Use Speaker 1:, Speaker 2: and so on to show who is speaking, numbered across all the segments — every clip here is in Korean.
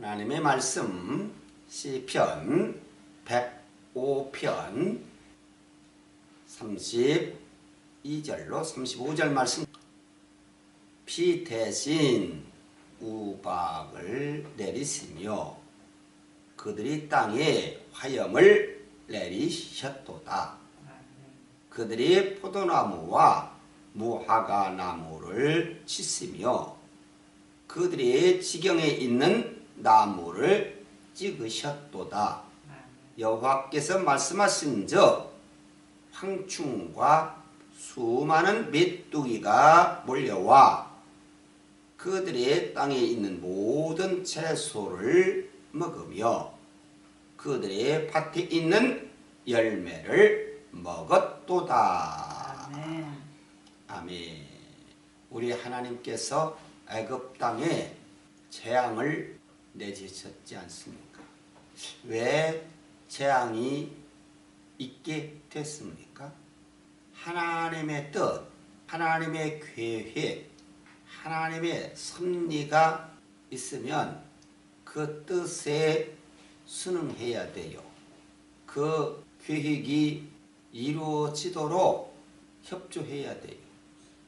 Speaker 1: 하나님의 말씀 시편 105편 32절로 35절 말씀 비 대신 우박을 내리시며 그들이 땅에 화염을 내리셨도다. 그들이 포도나무와 무화과 나무를 치시며 그들의 지경에 있는 나무를 찍으셨도다. 여호와께서 말씀하신 즉 황충과 수많은 메뚜기가 몰려와 그들의 땅에 있는 모든 채소를 먹으며 그들의 밭에 있는 열매를 먹었도다.
Speaker 2: 아멘.
Speaker 1: 아멘. 우리 하나님께서 애굽 땅에 재앙을 내주셨지 않습니까? 왜 재앙이 있게 됐습니까? 하나님의 뜻, 하나님의 계획, 하나님의 섭리가 있으면 그 뜻에 순응해야 돼요. 그 계획이 이루어지도록 협조해야 돼요.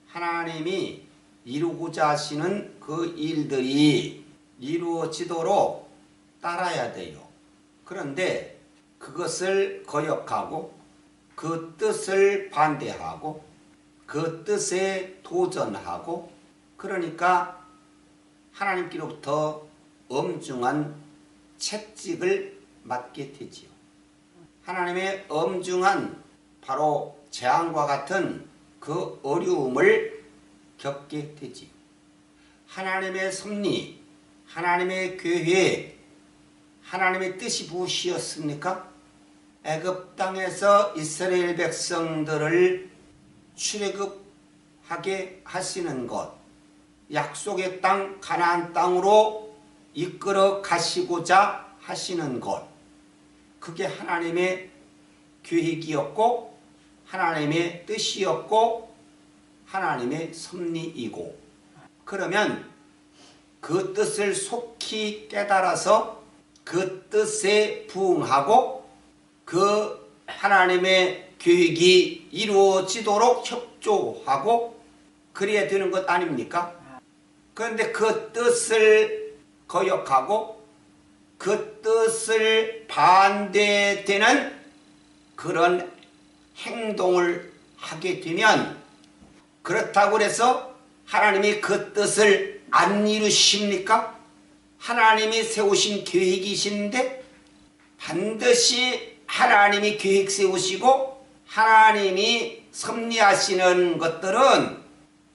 Speaker 1: 하나님이 이루고자 하시는 그 일들이 이루어지도록 따라야 돼요. 그런데 그것을 거역하고 그 뜻을 반대하고 그 뜻에 도전하고 그러니까 하나님께로부터 엄중한 채찍을 맞게 되지요. 하나님의 엄중한 바로 재앙과 같은 그 어려움을 겪게 되지요. 하나님의 섭리, 하나님의 계획, 하나님의 뜻이 무엇이었습니까? 애굽 땅에서 이스라엘 백성들을 출애굽하게 하시는 것, 약속의 땅 가나안 땅으로 이끌어 가시고자 하시는 것, 그게 하나님의 계획이었고 하나님의 뜻이었고 하나님의 섭리이고 그러면 그 뜻을 속히 깨달아서 그 뜻에 부응하고 그 하나님의 계획이 이루어지도록 협조하고 그래야 되는 것 아닙니까? 그런데 그 뜻을 거역하고 그 뜻을 반대되는 그런 행동을 하게 되면 그렇다고 해서 하나님이 그 뜻을 안 이루십니까? 하나님이 세우신 계획이신데 반드시 하나님이 계획 세우시고 하나님이 섭리하시는 것들은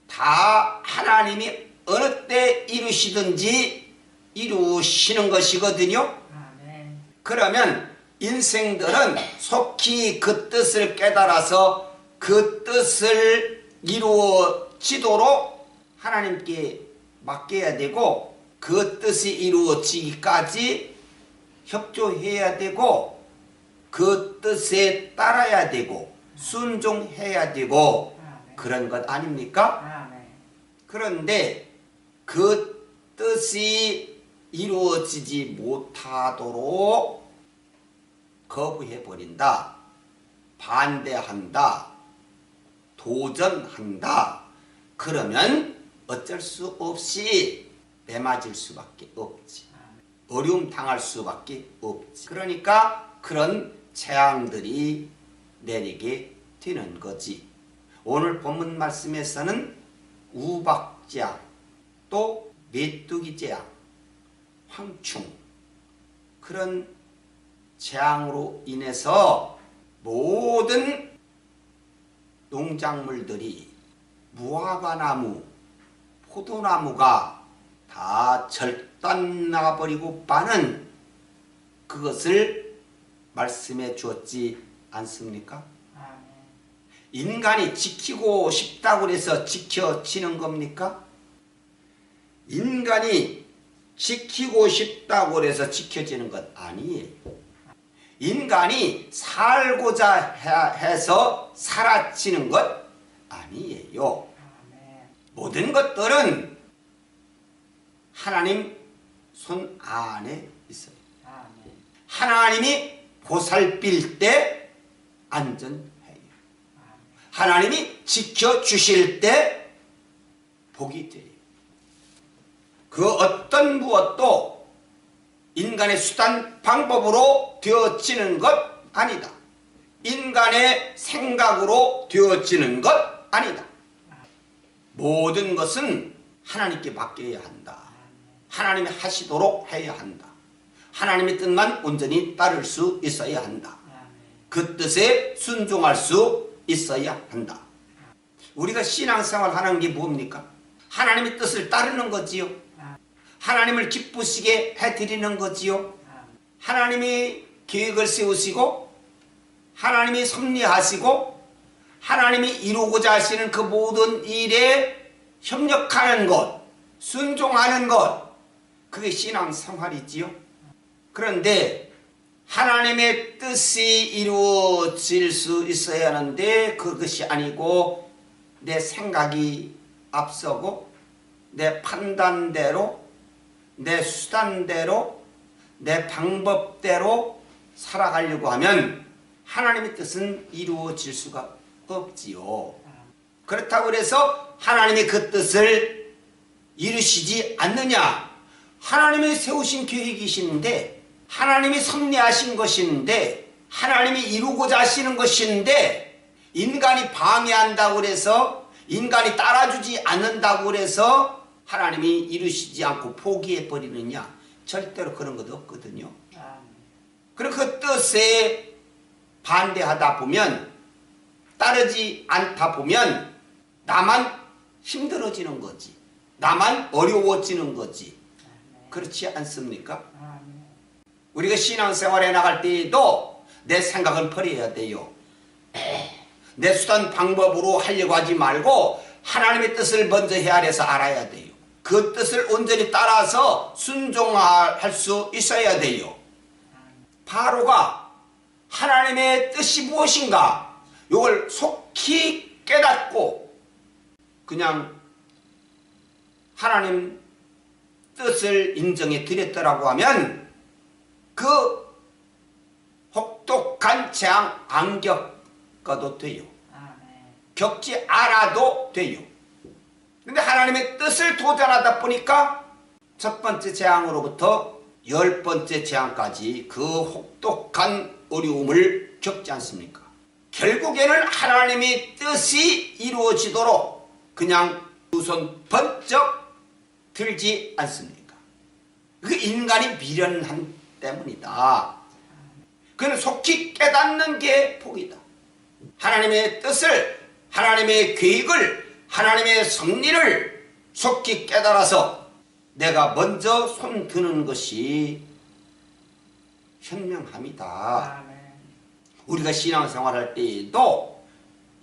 Speaker 1: 다 하나님이 어느 때 이루시든지 이루시는 것이거든요. 그러면 인생들은 속히 그 뜻을 깨달아서 그 뜻을 이루어지도록 하나님께 맡겨야 되고 그 뜻이 이루어지기까지 협조해야 되고 그 뜻에 따라야 되고 순종해야 되고. 그런 것 아닙니까? 그런데 그 뜻이 이루어지지 못하도록 거부해 버린다. 반대한다. 도전한다. 그러면 어쩔 수 없이 매맞을 수밖에 없지. 어려움 당할 수밖에 없지. 그러니까 그런 재앙들이 내리게 되는 거지. 오늘 본문 말씀에서는 우박재앙, 또 메뚜기재앙, 황충 그런 재앙으로 인해서 모든 농작물들이 무화과나무, 포도나무가 다 절단나버리고 빠는 그것을 말씀해 주었지 않습니까? 인간이 지키고 싶다고 해서 지켜지는 겁니까? 인간이 지키고 싶다고 해서 지켜지는 것 아니에요. 인간이 살고자 해- 해서 사라지는 것 아니에요. 모든 것들은 하나님 손 안에 있어요. 하나님이 보살필 때 안전해요. 하나님이 지켜주실 때 복이 돼요. 그 어떤 무엇도 인간의 수단 방법으로 되어지는 것 아니다. 인간의 생각으로 되어지는 것 아니다. 모든 것은 하나님께 맡겨야 한다. 하나님이 하시도록 해야 한다. 하나님의 뜻만 온전히 따를 수 있어야 한다. 그 뜻에 순종할 수 있어야 한다. 우리가 신앙생활 하는 게 뭡니까? 하나님의 뜻을 따르는 거지요. 하나님을 기쁘시게 해드리는 거지요. 하나님이 계획을 세우시고 하나님이 섭리하시고 하나님이 이루고자 하시는 그 모든 일에 협력하는 것, 순종하는 것, 그게 신앙 생활이지요. 그런데 하나님의 뜻이 이루어질 수 있어야 하는데 그것이 아니고 내 생각이 앞서고 내 판단대로 내 수단대로 내 방법대로 살아가려고 하면 하나님의 뜻은 이루어질 수가 없지요. 그렇다고 해서 하나님의 그 뜻을 이루시지 않느냐? 하나님이 세우신 계획이신데 하나님이 섭리하신 것인데 하나님이 이루고자 하시는 것인데 인간이 방해한다고 그래서 인간이 따라주지 않는다고 그래서 하나님이 이루시지 않고 포기해 버리느냐? 절대로 그런 것 없거든요.
Speaker 2: 아멘.
Speaker 1: 그리고 그 뜻에 반대하다 보면 따르지 않다 보면 나만 힘들어지는 거지. 나만 어려워지는 거지. 그렇지 않습니까? 우리가 신앙생활에 나갈 때에도 내 생각은 버려야 돼요. 내 수단 방법으로 하려고 하지 말고 하나님의 뜻을 먼저 헤아려서 알아야 돼요. 그 뜻을 온전히 따라서 순종할 수 있어야 돼요. 바로가 하나님의 뜻이 무엇인가? 이걸 속히 깨닫고 그냥 하나님 뜻을 인정해 드렸더라고 하면 그 혹독한 재앙 안 겪어도 돼요.
Speaker 2: 아멘.
Speaker 1: 겪지 않아도 돼요. 근데 하나님의 뜻을 도전하다 보니까 첫 번째 재앙으로부터 열 번째 재앙까지 그 혹독한 어려움을 겪지 않습니까? 결국에는 하나님의 뜻이 이루어지도록 그냥 두 손 번쩍 들지 않습니까? 그 인간이 미련한 때문이다. 그는 속히 깨닫는 게 복이다. 하나님의 뜻을, 하나님의 계획을, 하나님의 섭리를 속히 깨달아서 내가 먼저 손 드는 것이 현명함이다. 우리가 신앙생활할 때에도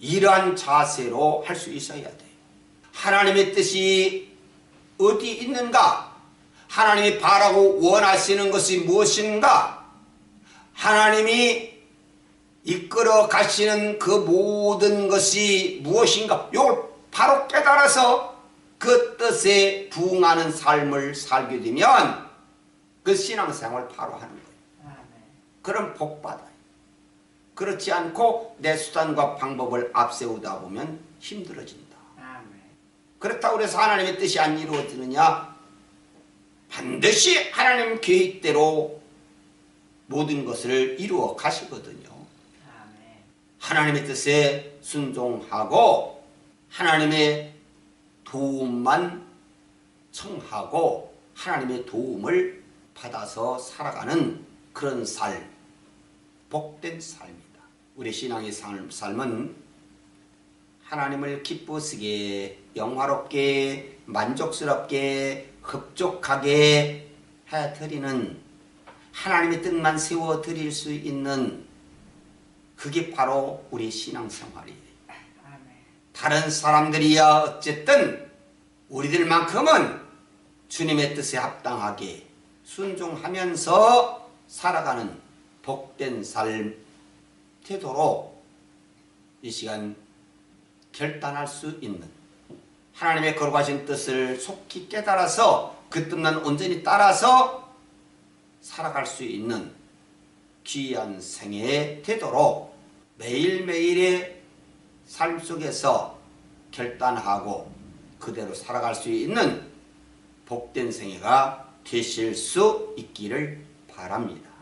Speaker 1: 이러한 자세로 할 수 있어야 돼요. 하나님의 뜻이 어디 있는가? 하나님이 바라고 원하시는 것이 무엇인가? 하나님이 이끌어 가시는 그 모든 것이 무엇인가? 이걸 바로 깨달아서 그 뜻에 부응하는 삶을 살게 되면 그 신앙생활 바로 하는 거예요. 그럼 복 받아요. 그렇지 않고 내 수단과 방법을 앞세우다 보면 힘들어진다. 그렇다고 해서 하나님의 뜻이 안 이루어지느냐? 반드시 하나님 계획대로 모든 것을 이루어 가시거든요. 하나님의 뜻에 순종하고 하나님의 도움만 청하고 하나님의 도움을 받아서 살아가는 그런 삶, 복된 삶이다. 우리 신앙의 삶, 삶은 하나님을 기쁘시게 영화롭게 만족스럽게 흡족하게 해드리는 하나님의 뜻만 세워 드릴 수 있는 그게 바로 우리 신앙생활이에요. 다른 사람들이야 어쨌든 우리들만큼은 주님의 뜻에 합당하게 순종하면서 살아가는 복된 삶 되도록 이 시간 결단할 수 있는 하나님의 거룩하신 뜻을 속히 깨달아서 그 뜻만 온전히 따라서 살아갈 수 있는 귀한 생애 되도록 매일매일의 삶 속에서 결단하고 그대로 살아갈 수 있는 복된 생애가 되실 수 있기를 바랍니다.